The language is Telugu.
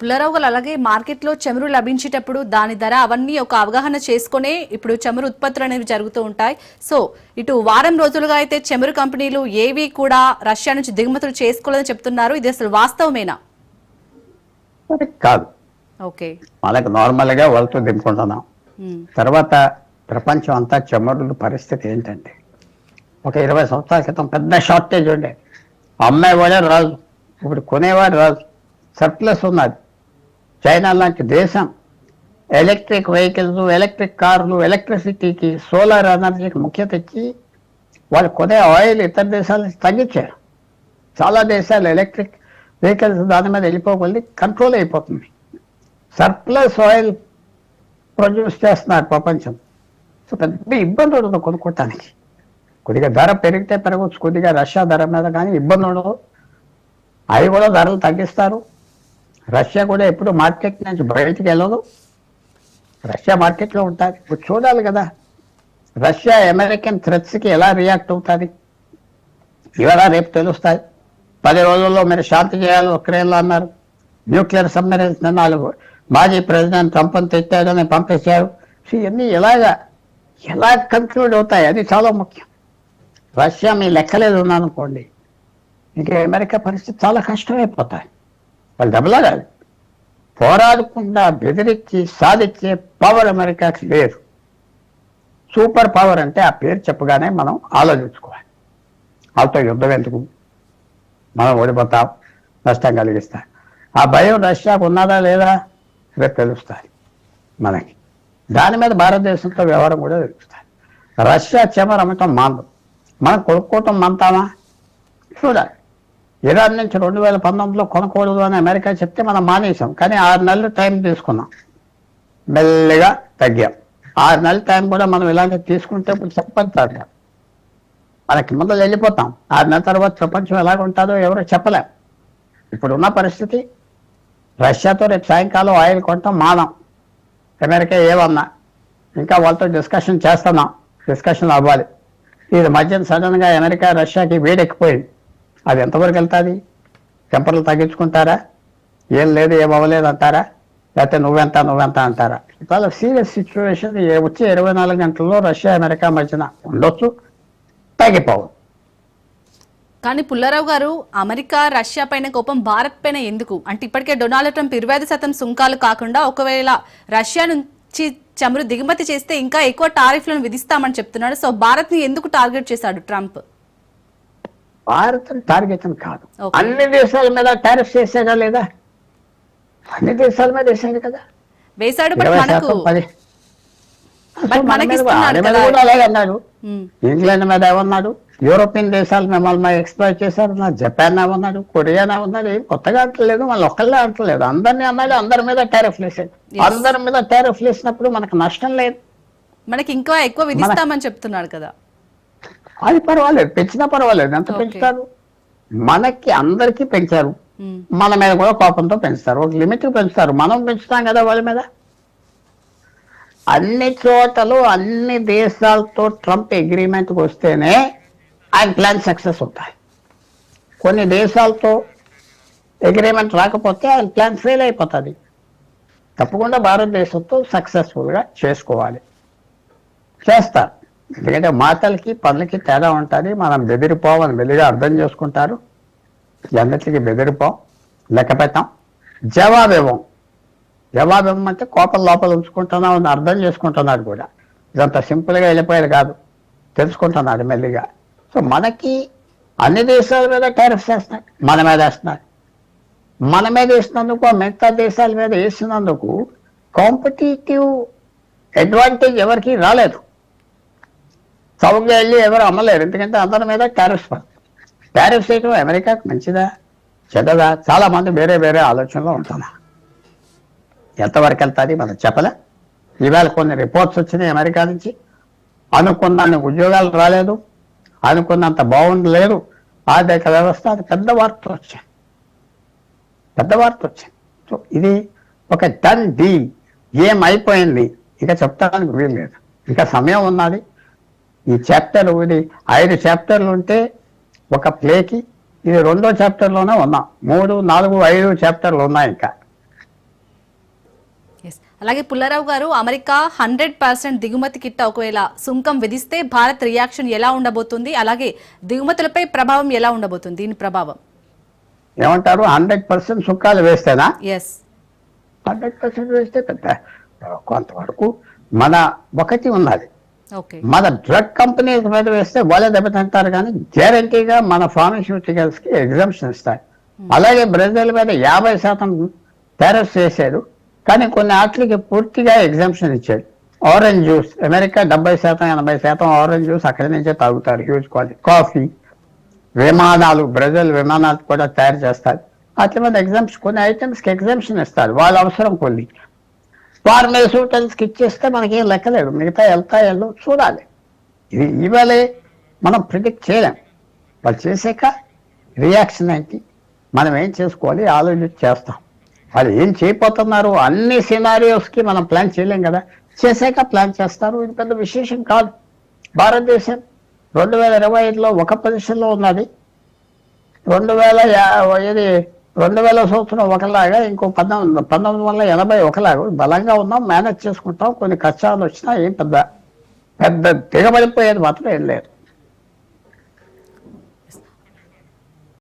పుల్లారావు గారు అలాగే మార్కెట్లో చమురు లభించేటప్పుడు దాని ధర అవన్నీ ఒక అవగాహన చేసుకునే ఇప్పుడు చమురు ఉత్పత్తులు అనేవి జరుగుతూ ఉంటాయి. సో ఇటు వారం రోజులుగా అయితే చమురు కంపెనీలు ఏవి కూడా రష్యా నుంచి దిగుమతులు చేసుకోలేదని చెప్తున్నారు. ఇది అసలు వాస్తవమేనా? కాదు. ఓకే. మనకు నార్మల్గా వాళ్ళతో దింపుకుంటున్నాం. తర్వాత ప్రపంచం అంతా చమురుల పరిస్థితి ఏంటంటే ఒక ఇరవై సంవత్సరాల క్రితం పెద్ద షార్టేజ్ ఉండే. అమ్మేవాడే రాదు ఇప్పుడు కొనేవాడు రాదు సర్ప్లస్ ఉన్నది. చైనా లాంటి దేశం ఎలక్ట్రిక్ వెహికల్స్ ఎలక్ట్రిక్ కార్లు ఎలక్ట్రిసిటీకి సోలార్ ఎనర్జీకి ముఖ్యత ఇచ్చి వాళ్ళు కొనే ఆయిల్ ఇతర దేశాల నుంచి తగ్గించారు. చాలా దేశాలు ఎలక్ట్రిక్ వెహికల్స్ దాని మీద వెళ్ళిపోగలిగి కంట్రోల్ అయిపోతుంది. సర్ప్లస్ ఆయిల్ ప్రొడ్యూస్ చేస్తున్నారు ప్రపంచం. సో పెద్ద ఇబ్బంది ఉండదు కొనుక్కోవటానికి కొద్దిగా ధర పెరిగితే పెరగవచ్చు కొద్దిగా రష్యా ధర మీద కానీ ఇబ్బంది ఉండదు. అవి కూడా ధరలు తగ్గిస్తారు. రష్యా కూడా ఎప్పుడు మార్కెట్ నుంచి బయటకు వెళ్ళదు. రష్యా మార్కెట్లో ఉంటుంది. ఇప్పుడు చూడాలి కదా. రష్యా అమెరికన్ థ్రెట్స్కి ఎలా రియాక్ట్ అవుతుంది? ఇవాళ రేపు తెలుస్తాయి. పది రోజుల్లో మీరు శాంతి చేయాలి ఉక్రెయిన్లో అన్నారు. న్యూక్లియర్ సబ్మెరైన్స్ నాలుగు మాజీ ప్రెసిడెంట్ ట్రంప్ని తెచ్చాడని పంపించారు సో ఇవన్నీ ఎలాగా? ఎలా కంక్లూడ్ అవుతాయి? అది చాలా ముఖ్యం. రష్యా మీ లెక్కలేదు ఉన్నానుకోండి ఇంకా అమెరికా పరిస్థితి చాలా కష్టమైపోతాయి. వాళ్ళు దెబ్బలాడాలి. పోరాడకుండా బెదిరించి సాధించే పవర్ అమెరికాకి లేదు. సూపర్ పవర్ అంటే ఆ పేరు చెప్పగానే మనం ఆలోచించుకోవాలి. వాళ్ళతో యుద్ధం ఎందుకు? మనం ఓడిపోతాం నష్టం కలిగిస్తాం. ఆ భయం రష్యాకు ఉన్నదా లేదా రేపు తెలుస్తుంది మనకి. దాని మీద భారతదేశంతో వ్యవహారం కూడా తెలుస్తుంది రష్యా చెమర అమ్మటం మాందం మనం కొనుక్కోవటం మంతామా చూడాలి. ఇరాన్ నుంచి రెండు వేల పంతొమ్మిదిలో కొనకూడదు అని అమెరికా చెప్తే మనం మానేసాం కానీ ఆరు నెలలు టైం తీసుకున్నాం. మెల్లిగా తగ్గాం. ఆరు నెలల టైం కూడా మనం ఇలాంటివి తీసుకుంటే ఇప్పుడు చెప్పండి మనకి ముందు వెళ్ళిపోతాం. ఆరు నెలల తర్వాత ప్రపంచం ఎలాగ ఉంటుందో ఎవరో చెప్పలేం. ఇప్పుడున్న పరిస్థితి రష్యాతో రేపు సాయంకాలం ఆయిల్ కొంటాం మానం. అమెరికా ఏమన్నా ఇంకా వాళ్ళతో డిస్కషన్ చేస్తున్నాం. డిస్కషన్ అవ్వాలి. ఇది మధ్యన సడన్గా అమెరికా రష్యాకి వేడెక్కిపోయింది. అది ఎంతవరకు వెళ్తుంది? టెంపర్లు తగ్గించుకుంటారా? ఏం లేదు ఏం అవ్వలేదు అంటారా? లేకపోతే నువ్వెంత నువ్వెంత అంటారా? ఇవాళ సీరియస్ సిచ్యువేషన్ వచ్చే ఇరవై నాలుగు గంటల్లో రష్యా అమెరికా మధ్యన ఉండొచ్చు తగ్గిపోవు. కానీ పుల్లారావు గారు అమెరికా రష్యా పైన కోపం భారత్ పైన ఎందుకు? అంటే ఇప్పటికే డొనాల్డ్ ట్రంప్ ఇరవై ఐదు శాతం సుంకాలు కాకుండా ఒకవేళ రష్యా నుంచి చమురు దిగుమతి చేస్తే ఇంకా ఎక్కువ టారిఫ్లను విధిస్తామని చెప్తున్నాడు. సో భారత్ని ఎందుకు టార్గెట్ చేశాడు ట్రంప్? భారత్ టార్గెట్ అని కాదు. అన్ని దేశాల మీద టారిఫ్ చేసాడా లేదా? అన్ని దేశాల మీద వేసాడు కదా. వేశాడు అలాగే అన్నాడు. ఇంగ్లాండ్ మీద ఏమన్నాడు? యూరోపియన్ దేశాలు మిమ్మల్ని ఎక్స్ప్లోర్ చేశారు. నా జపాన్ ఏమన్నాడు? కొరియా ఏమన్నాడు? ఏం కొత్తగా అంటలేదు మళ్ళీ ఒక్కళ్ళే అంటలేదు అందరినీ అన్నాడు అందరి మీద టారిఫ్ వేసాడు. అందరి మీద టారిఫ్ వేసినప్పుడు మనకు నష్టం లేదు. మనకి ఇంకా ఎక్కువ విధిస్తామని చెప్తున్నాడు కదా. అది పర్వాలేదు పెంచినా పర్వాలేదు. ఎంత. పెంచుతారు? మనకి అందరికీ పెంచారు. మన మీద కూడా కోపంతో పెంచుతారు. ఒక లిమిట్ పెంచుతారు. మనం పెంచుతాం కదా వాళ్ళ మీద? అన్ని చోటలు అన్ని దేశాలతో ట్రంప్ అగ్రిమెంట్కి వస్తేనే ఆయన ప్లాన్ సక్సెస్ అవుతాయి కొన్ని దేశాలతో అగ్రిమెంట్ రాకపోతే ఆయన ప్లాన్ ఫెయిల్ అయిపోతుంది. తప్పకుండా భారతదేశంతో సక్సెస్ఫుల్గా చేసుకోవాలి. చేస్తారు. ఎందుకంటే మాటలకి పనులకి తేడా ఉంటుంది. మనం బెదిరిపోవని మెల్లిగా అర్థం చేసుకుంటారు. అన్నిటికీ బెదిరిపోం లెక్క పెట్టాం. జవాబు ఇవ్వం జవాబు ఇవ్వమంటే కోపం లోపల ఉంచుకుంటున్నాం అని అర్థం చేసుకుంటున్నాడు కూడా. ఇదంత సింపుల్గా వెళ్ళిపోయేది కాదు. తెలుసుకుంటున్నాడు మెల్లిగా. సో మనకి అన్ని దేశాల మీద టారిఫ్స్ వేస్తున్నాయి మన మీద వేస్తున్నాయి మన మీద వేసినందుకు మిగతా దేశాల మీద వేసినందుకు కాంపిటేటివ్ అడ్వాంటేజ్ ఎవరికి రాలేదు. చౌకగా వెళ్ళి ఎవరు అమ్మలేరు. ఎందుకంటే అందరి మీద టారిఫ్స్ పడతాయి టారిఫ్స్ వేయటం అమెరికాకు మంచిదా? చెడ్డదా? చాలా మంది వేరే వేరే ఆలోచనలో ఉంటున్నా ఎంతవరకు వెళ్తుంది మనం చెప్పలే. ఇవాళ కొన్ని రిపోర్ట్స్ వచ్చినాయి అమెరికా నుంచి. అనుకున్నాన్ని ఉద్యోగాలు రాలేదు. అనుకున్నంత బాగుండలేదు ఆర్థిక వ్యవస్థ అది పెద్ద వార్తలు వచ్చాయి. పెద్ద వార్త వచ్చాయి. సో ఇది ఒక డన్ డీల్ ఏం అయిపోయింది? ఇక చెప్తానికి వీలు లేదు. ఇంకా సమయం ఉన్నది. ఈ చాప్టర్ ఇది ఐదు చాప్టర్లు ఉంటే ఒక ప్లేకి ఇది రెండో చాప్టర్లోనే ఉన్నాం. మూడు నాలుగు ఐదు చాప్టర్లు ఉన్నాయి ఇంకా. అలాగే పుల్లారావు గారు అమెరికా హండ్రెడ్ పర్సెంట్ దిగుమతి కిట్ట ఒకవేళ సుంకం విధిస్తే భారత్ రియాక్షన్ ఎలా ఉండబోతుంది? అలాగే దిగుమతులపై ప్రభావం ఎలా ఉండబోతుంది? దీని ప్రభావం. ఏమంటారు? హండ్రెడ్ పర్సెంట్ సుఖాలు వేస్తేనా? ఎస్ హండ్రెడ్ పర్సెంట్ వేస్తే పెద్ద కొంతవరకు మన ఒకటి ఉన్నది. మన డ్రగ్ కంపెనీస్ మీద వేస్తే వాళ్ళే దెబ్బతింటారు కానీ గ్యారంటీగా మన ఫార్మస్యూటికల్స్కి ఎగ్జామ్షన్ ఇస్తారు. అలాగే బ్రెజిల్ మీద యాభై శాతం టారిఫ్స్ వేశారు కానీ కొన్ని వాటికి పూర్తిగా ఎగ్జామ్షన్ ఇచ్చాడు ఆరెంజ్ జ్యూస్ అమెరికా డెబ్బై శాతం ఎనభై శాతం ఆరెంజ్ జ్యూస్ అక్కడి నుంచే తాగుతారు హ్యూజ్ క్వాలిటీ కాఫీ విమానాలు బ్రెజిల్ విమానాలు కూడా తయారు చేస్తారు. వాటి మీద ఎగ్జామ్స్ కొన్ని ఐటమ్స్కి ఎగ్జామ్షన్ ఇస్తారు. వాళ్ళ అవసరం కొన్ని. ఫార్మస్యూటికల్స్ ఇచ్చేస్తే మనకేం లెక్కలేదు మిగతా వెళ్తా వెళ్ళు చూడాలి. ఇది ఇవ్వాలి మనం ప్రిడిక్ట్ చేయలేం. వాళ్ళు చేసాక రియాక్షన్ ఏంటి? మనం ఏం చేసుకోవాలి? ఆలోచన చేస్తాం. వాళ్ళు ఏం చేయబోతున్నారు అన్ని సినారియోస్కి మనం ప్లాన్ చేయలేం కదా. చేసాక ప్లాన్ చేస్తారు. ఇది పెద్ద విశేషం కాదు. భారతదేశం రెండు వేల ఇరవై ఐదులో ఒక పొజిషన్లో ఉన్నది. రెండు వేల ఇది రెండు వేల సంవత్సరం ఒకలాగా ఇంకో పంతొమ్మిది పంతొమ్మిది వందల ఎనభై ఒకలాగా బలంగా ఉన్నాం మేనేజ్ చేసుకుంటాం కొన్ని కష్టాలు వచ్చినా ఏం పెద్ద పెద్ద దిగబడిపోయేది మాత్రం ఏం లేదు.